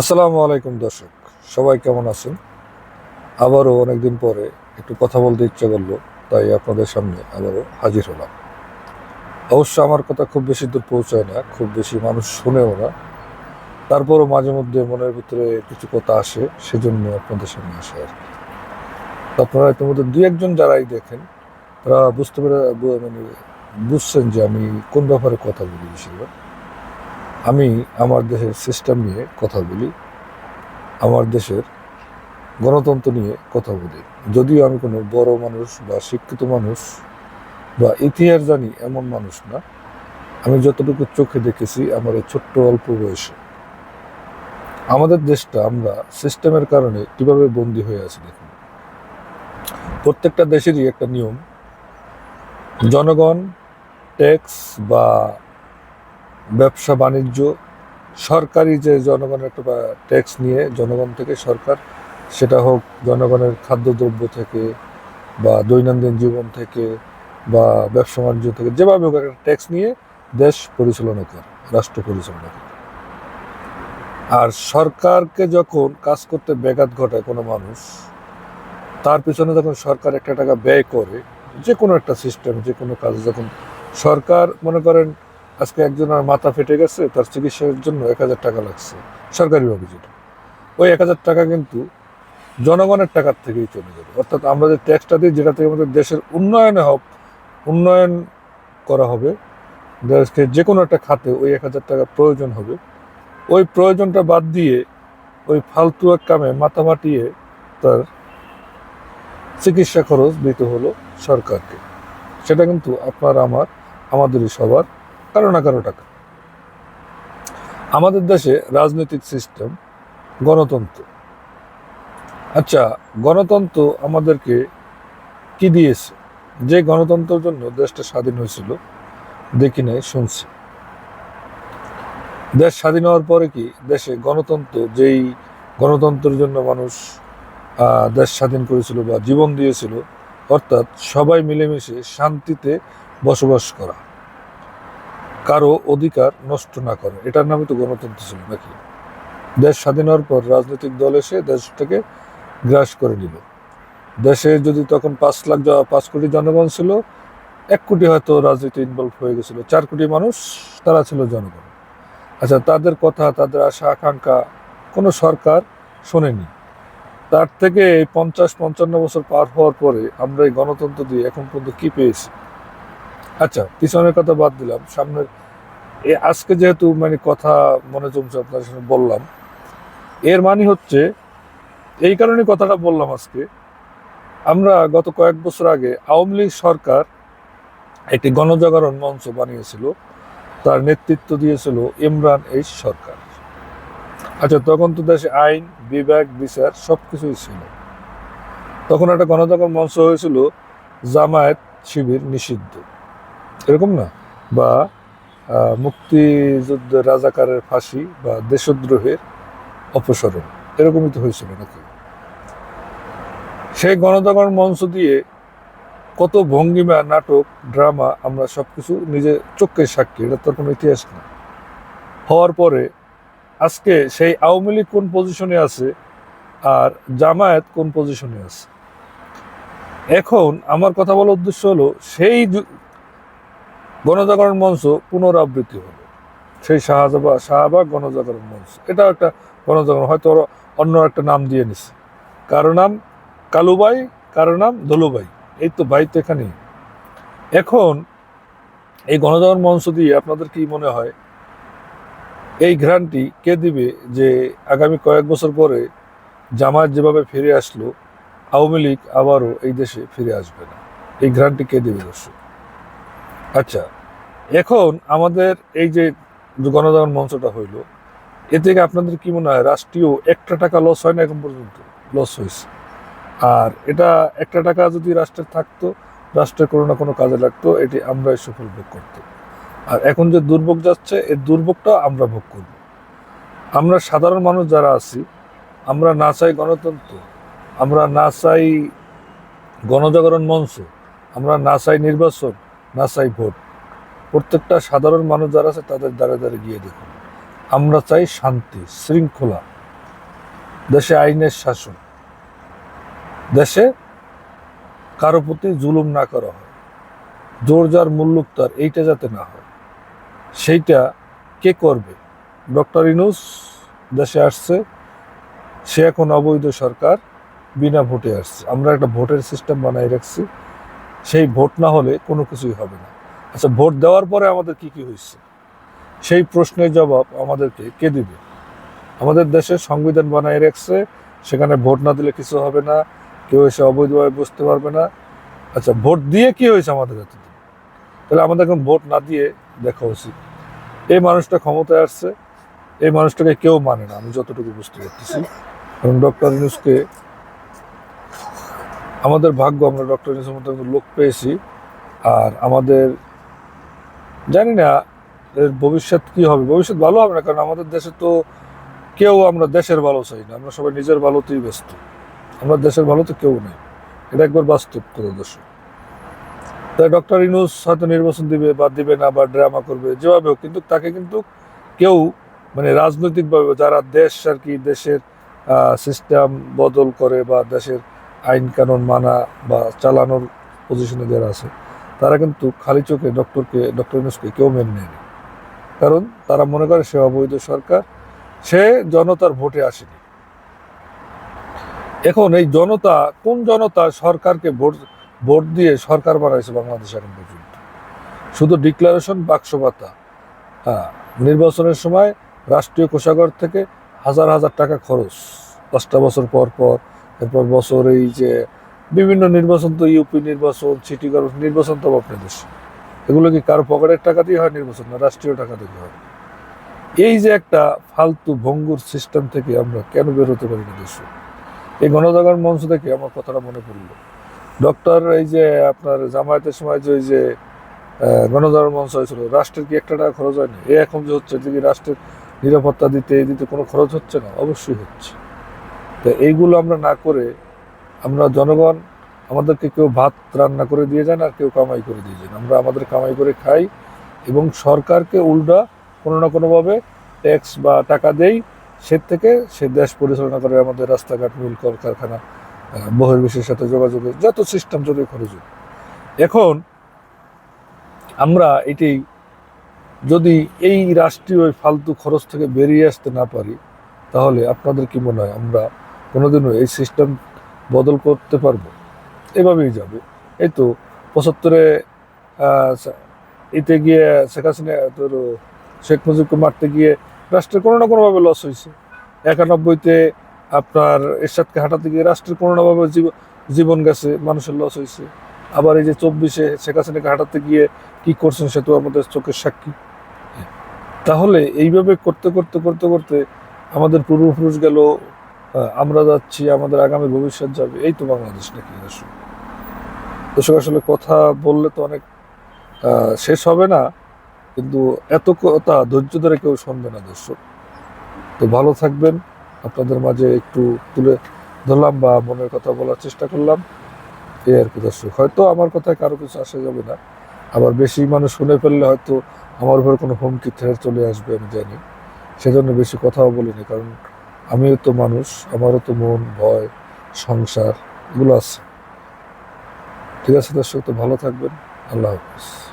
আসসালামু আলাইকুম দর্শক, সবাই কেমন আছেন? আবারও অনেকদিন পরে একটু কথা বলতে ইচ্ছে করল, তাই আপনাদের সামনে আবারও হাজির হলাম। অবশ্য আমার কথা খুব বেশি দূর পৌঁছায় না, খুব বেশি মানুষ শুনেও না। তারপরও মাঝে মধ্যে মনের ভিতরে কিছু কথা আসে, সেজন্য আপনাদের সামনে আসে আর কি। আপনারা ইতিমধ্যে দুই একজন যারাই দেখেন, তারা বুঝতে পেরে মানে বুঝছেন যে আমি কোন ব্যাপারে কথা বলি বেশিরভাগ। আমি আমার দেশের সিস্টেম নিয়ে কথা বলি, আমার দেশের গণতন্ত্র নিয়ে কথা বলি। যদিও আমি কোনো বড় মানুষ বা শিক্ষিত মানুষ বা ইতিহাস জানি এমন মানুষ না, আমি যতটুকু চোখে দেখেছি আমার এই ছোট্ট অল্প বয়সে। আমাদের দেশটা আমরা সিস্টেমের কারণে কীভাবে বন্দী হয়ে আছি দেখুন। প্রত্যেকটা দেশেরই একটা নিয়ম। জনগণ ট্যাক্স বা ব্যবসা বাণিজ্য, সরকারি যে জনগণের একটা ট্যাক্স নিয়ে জনগণ থেকে সরকার, সেটা হোক জনগণের খাদ্যদ্রব্য থেকে বা দৈনন্দিন জীবন থেকে বা ব্যবসা বাণিজ্য থেকে, যেভাবে হোক একটা ট্যাক্স নিয়ে দেশ পরিচালনা করে, রাষ্ট্র পরিচালনা করে। আর সরকারকে যখন কাজ করতে ব্যাঘাত ঘটায় কোনো মানুষ, তার পিছনে যখন সরকার একটা টাকা ব্যয় করে, যে কোনো একটা সিস্টেম যে কোনো কাজে, যখন সরকার মনে করেন আজকে একজনের মাথা ফেটে গেছে, তার চিকিৎসার জন্য এক হাজার টাকা লাগছে। সরকারিভাবে যেটা ওই এক হাজার টাকা কিন্তু জনগণের টাকার থেকেই চলে যাবে। অর্থাৎ আমরা যে ট্যাক্সটা দিই, যেটা থেকে আমাদের দেশের উন্নয়নে হোক, উন্নয়ন করা হবে, দেশকে যে কোনো একটা খাতে ওই এক হাজার টাকা প্রয়োজন হবে। ওই প্রয়োজনটা বাদ দিয়ে ওই ফালতু এক কামে মাথা মাটিয়ে তার চিকিৎসা খরচ দিতে হলো সরকারকে। সেটা কিন্তু আপনার, আমার, আমাদেরই সবার কারও না কারও টাকা। আমাদের দেশে রাজনৈতিক সিস্টেম গণতন্ত্র। আচ্ছা গণতন্ত্র আমাদেরকে কি দিয়েছে? যে গণতন্ত্রের জন্য দেশটা স্বাধীন হয়েছিল, দেখি নাই, শুনছি। দেশ স্বাধীন হওয়ার পরে কি দেশে গণতন্ত্র, যেই গণতন্ত্রের জন্য মানুষ দেশ স্বাধীন করেছিল বা জীবন দিয়েছিল, অর্থাৎ সবাই মিলেমিশে শান্তিতে বসবাস করা। কারও অধিকার নষ্ট না করে। এটার নামই তো গণতন্ত্র ছিল নাকি? দেশ স্বাধীন হওয়ার পর রাজনৈতিক দল এসে দেশটাকে গ্রাস করে নিল। দেশে যদি তখন পাঁচ লাখ পাঁচ কোটি জনগণ ছিল, এক কোটি হয়তো রাজনীতি ইনভলভ হয়ে গেছিল। চার কোটি মানুষ, তারা ছিল জনগণ। আচ্ছা তাদের কথা, তাদের আশা, আকাঙ্ক্ষা কোনো সরকার শোনেনি। তার থেকে এই পঞ্চাশ, পঞ্চান্ন বছর পার হওয়ার পরে আমরা এই গণতন্ত্র দিয়ে এখন পর্যন্ত কী পেয়েছি? আচ্ছা পিছনের কথা বাদ দিলাম। সামনের এ আজকে যেহেতু মানে কথা মনে জমছে আপনার সাথে বললাম, এর মানে হচ্ছে এই কারণে কথাটা বললাম আজকে। আমরা গত কয়েক বছর আগে আওয়ামী লীগ সরকার একটি গণজাগরণ মঞ্চ বানিয়েছিল। তার নেতৃত্ব দিয়েছিল ইমরান এইচ সরকার। আচ্ছা তখন তো দেশে আইন, বিবেক, বিচার সব কিছুই ছিল। তখন একটা গণজাগরণ মঞ্চ হয়েছিল জামায়াত শিবির নিষিদ্ধ। এরকম না। বা মুক্তিযুদ্ধ রাজাকারের ফাঁসি বা দেশদ্রোহের অপসরণ, এরকমই তো হয়েছিল নাকি? সেই গণজাগরণ মঞ্চ দিয়ে কত ভঙ্গিমা, নাটক, ড্রামা আমরা সবকিছু নিজে চোখে সাক্ষী, এটা তোর কোনো ইতিহাস না। হওয়ার পরে আজকে সেই আওয়ামী লীগ কোন পজিশনে আছে আর জামায়াত কোন পজিশনে আছে? এখন আমার কথা বলার উদ্দেশ্য হলো, সেই গণজাগরণ মঞ্চ পুনরাবৃত্তি হলো। সেই শাহজাবা শাহবাগ গণজাগরণ মঞ্চ। এটাও একটা গণজাগরণ। হয়তো ওরা অন্য একটা নাম দিয়ে নিছে। কারও নাম কালুবাই, কারও নাম দলুবাই। এই তো ভাই তো এখানেই। এখন এই গণজাগরণ মঞ্চ দিয়ে আপনাদের কি মনে হয়, এই ঘ্রাণটি কে দিবে যে আগামী কয়েক বছর পরে জামায়াত যেভাবে ফিরে আসলো, আওয়ামী লীগ আবারও এই দেশে ফিরে আসবে না? এই ঘ্রাণটি কে দেবে দর্শক? আচ্ছা এখন আমাদের এই যে গণজাগরণ মঞ্চটা হইল, এ থেকে আপনাদের কি মনে হয়, রাষ্ট্রীয় একটা টাকা লস হয় না এখন পর্যন্ত? লস হয়েছে। আর এটা একটা টাকা যদি রাষ্ট্রের থাকতো রাষ্ট্রের কোনো না কোনো কাজে লাগতো, এটি আমরাই সফল ভোগ করতাম আর এখন যে দুর্ভোগ যাচ্ছে এই দুর্ভোগটা আমরা ভোগ করব। আমরা সাধারণ মানুষ যারা আছি, আমরা না চাই গণতন্ত্র, আমরা না চাই গণজাগরণ মঞ্চ, আমরা না চাই নির্বাচন না চাই ভোট। প্রত্যেকটা সাধারণ মানুষ যারা আছে তাদের দ্বারা দ্বারা গিয়ে দেখুন। আমরা চাই শান্তি, শৃঙ্খলা। দেশে আইনের শাসন। দেশে কারও প্রতি জুলুম না করা হয়। জোর যার মুল্লুক তার, এইটা যাতে না হয়। সেইটা কে করবে? ডক্টর ইনুস দেশে আসছে। সে এখন অবৈধ সরকার, বিনা ভোটে আসছে। আমরা একটা ভোটের সিস্টেম বানাই রাখছি। সেই ভোট না হলে কোনো কিছুই হবে না। আচ্ছা ভোট দেওয়ার পরে আমাদের কি কি হয়েছে? সেই প্রশ্নের জবাব আমাদেরকে কে দিবে? আমাদের দেশে সংবিধান বানাই রাখছে, সেখানে ভোট না দিলে কিছু হবে না, কেউ এসে অবৈধভাবে বুঝতে পারবে না। আচ্ছা ভোট দিয়ে কি হয়েছে আমাদের এতদিন? তাহলে আমাদের এখন ভোট না দিয়ে দেখা উচিত। এই মানুষটা ক্ষমতায় আসছে, এই মানুষটাকে কেউ মানে না, আমি যতটুকু বুঝতে পারতেছি। এবং ডক্টর ইউনুসকে আমাদের ভাগ্য, আমরা ডক্টর ইউনুসের মতো লোক পেয়েছি। আর আমাদের, জানি না, এর ভবিষ্যৎ কি হবে? ভবিষ্যৎ ভালো হবে না, কারণ আমাদের দেশে তো কেউ আমরা দেশের ভালো চাই না। আমরা সবাই নিজের ভালোতেই ব্যস্ত। আমরা দেশের ভালো তো কেউ নেই। এটা একবার বাস্তব কথা দর্শক। তাই ডক্টর ইনুস হয়তো নির্বাচন দিবে বা দিবে না বা ড্রামা করবে, যেভাবে হোক, কিন্তু তাকে কিন্তু কেউ মানে রাজনৈতিকভাবে যারা দেশ আর কি দেশের সিস্টেম বদল করে বা দেশের আইন কানুন মানা বা চালানোর পজিশনে যারা আছে, তারা কিন্তু খালি চোখে ডক্টরকে, ডক্টর ইউনুসকে কেউ মেনে নেয়নি। কারণ তারা মনে করে সে অবৈধ সরকার, সে জনতার ভোটে আসেনি। এখন এই জনতা, কোন জনতা সরকারকে ভোট ভোট দিয়ে সরকার বানাইছে বাংলাদেশ এখন পর্যন্ত? শুধু ডিক্লারেশন বাক্সপাতা হ্যাঁ নির্বাচনের সময় রাষ্ট্রীয় কোষাগার থেকে হাজার হাজার টাকা খরচ। পাঁচটা বছর পর পর এরপর বছর এই যে বিভিন্ন নির্বাচন তো ইউপি নির্বাচন, সিটি কর্পোরেশন নির্বাচন তো আপনার দেশে। এগুলো কি কারও পকেটের টাকা দিয়ে হয় নির্বাচন না রাষ্ট্রীয় টাকা থেকে হয়? এই যে একটা ফালতু ভঙ্গুর সিস্টেম থেকে আমরা কেন বের হতে পারি না দেশে? এই গণজাগরণ মঞ্চ থেকে আমার কথাটা মনে পড়ল। ডক্টর এই যে আপনার জামায়াতের সময় যে ওই যে গণজাগরণ মঞ্চ হয়েছিল, রাষ্ট্রের কি একটা টাকা খরচ হয়নি? এ এখন যে হচ্ছে কি রাষ্ট্রের নিরাপত্তা দিতে দিতে কোনো খরচ হচ্ছে না? অবশ্যই হচ্ছে। তো এইগুলো আমরা না করে আমরা জনগণ আমাদেরকে কেউ ভাত রান্না করে দিয়ে যান আর কেউ কামাই করে দিয়ে যান আমরা আমাদের কামাই করে খাই এবং সরকারকে উল্টা কোনো না কোনোভাবে ট্যাক্স বা টাকা দেই, সে থেকে সে দেশ পরিচালনা করে আমাদের রাস্তাঘাট, মিল, কলকারখানা বহির্বিশ্বের সাথে যোগাযোগের যত সিস্টেম যত খরচ। এখন আমরা এটি যদি এই রাষ্ট্রীয় ফালতু খরচ থেকে বেরিয়ে আসতে না পারি, তাহলে আপনাদের কি মনে হয় আমরা কোনোদিনও এই সিস্টেম বদল করতে পারব। এভাবেই যাবে। এই তো পঁচাত্তরে এতে গিয়ে শেখ হাসিনা, তোর শেখ মুজিবকে মারতে গিয়ে রাষ্ট্রের কোনো না কোনোভাবে লস হয়েছে। একানব্বইতে আপনার এরশাদকে হাঁটাতে গিয়ে রাষ্ট্রের কোনো নাভাবে জীবন গেছে, মানুষের লস হয়েছে। আবার এই যে চব্বিশে শেখ হাসিনাকে হাঁটাতে গিয়ে কি করছেন সে তো আমাদের চোখের সাক্ষী। তাহলে এইভাবে করতে করতে করতে করতে আমাদের পূর্বপুরুষ গেল আমরা যাচ্ছি, আমাদের আগামী ভবিষ্যৎ যাবে। এই তো বাংলাদেশ নাকি দর্শক দর্শক, আসলে কথা বললে তো অনেক শেষ হবে না, কিন্তু এত কথা ধৈর্য ধরে কেউ শুনবে না দর্শক। তো ভালো থাকবেন, আপনাদের মাঝে একটু তুলে ধরলাম বা মনের কথা বলার চেষ্টা করলাম। এই আর কি দর্শক, হয়তো আমার কথায় কারও কিছু আসা যাবে না। আবার বেশি মানুষ শুনে ফেললে হয়তো আমার উপর কোনো হুমকি থ্রেট চলে আসবে, আমি জানি। সেজন্য বেশি কথাও বলিনি, কারণ আমিও তো মানুষ, আমারও তো মন, ভয়, সংসার, এগুলো আছে। ঠিক আছে দর্শক, তো ভালো থাকবেন। আল্লাহ হাফিজ।